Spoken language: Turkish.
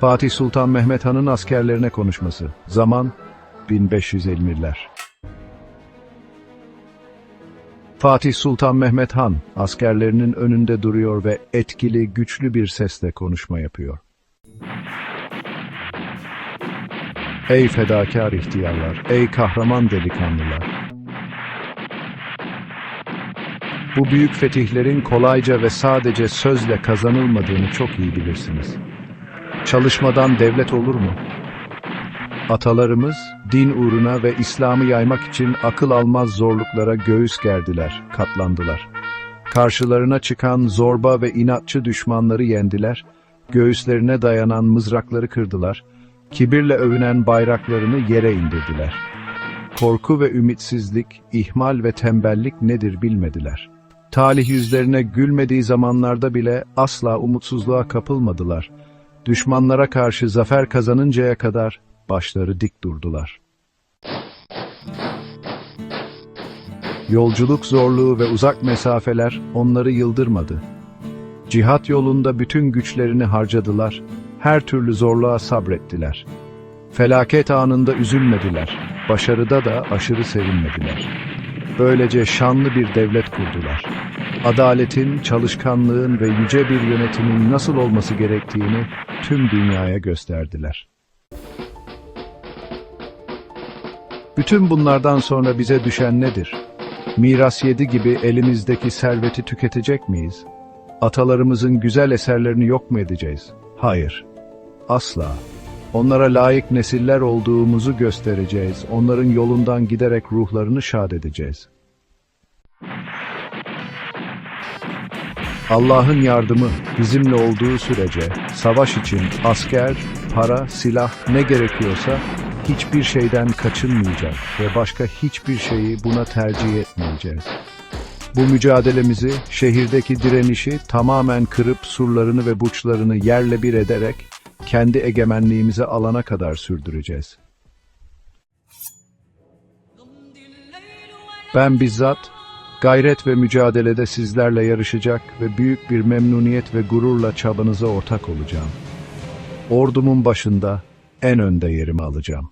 Fatih Sultan Mehmet Han'ın askerlerine konuşması. Zaman 1550'ler. Fatih Sultan Mehmet Han askerlerinin önünde duruyor ve etkili, güçlü bir sesle konuşma yapıyor. Ey fedakar ihtiyarlar, ey kahraman delikanlılar. Bu büyük fetihlerin kolayca ve sadece sözle kazanılmadığını çok iyi bilirsiniz. Çalışmadan devlet olur mu? Atalarımız din uğruna ve İslam'ı yaymak için akıl almaz zorluklara göğüs gerdiler, katlandılar. Karşılarına çıkan zorba ve inatçı düşmanları yendiler, göğüslerine dayanan mızrakları kırdılar, kibirle övünen bayraklarını yere indirdiler. Korku ve ümitsizlik, ihmal ve tembellik nedir bilmediler. Talih yüzlerine gülmediği zamanlarda bile asla umutsuzluğa kapılmadılar. Düşmanlara karşı zafer kazanıncaya kadar başları dik durdular. Yolculuk zorluğu ve uzak mesafeler onları yıldırmadı. Cihat yolunda bütün güçlerini harcadılar, her türlü zorluğa sabrettiler. Felaket anında üzülmediler, başarıda da aşırı sevinmediler. Böylece şanlı bir devlet kurdular. Adaletin, çalışkanlığın ve yüce bir yönetimin nasıl olması gerektiğini tüm dünyaya gösterdiler. Bütün bunlardan sonra bize düşen nedir? Miras yedi gibi elimizdeki serveti tüketecek miyiz? Atalarımızın güzel eserlerini yok mu edeceğiz? Hayır. Asla. Onlara layık nesiller olduğumuzu göstereceğiz. Onların yolundan giderek ruhlarını şad edeceğiz. Allah'ın yardımı bizimle olduğu sürece savaş için asker, para, silah ne gerekiyorsa hiçbir şeyden kaçınmayacak ve başka hiçbir şeyi buna tercih etmeyeceğiz. Bu mücadelemizi, şehirdeki direnişi tamamen kırıp surlarını ve burçlarını yerle bir ederek kendi egemenliğimizi alana kadar sürdüreceğiz. Ben bizzat gayret ve mücadelede sizlerle yarışacak ve büyük bir memnuniyet ve gururla çabanıza ortak olacağım. Ordumun başında en önde yerimi alacağım.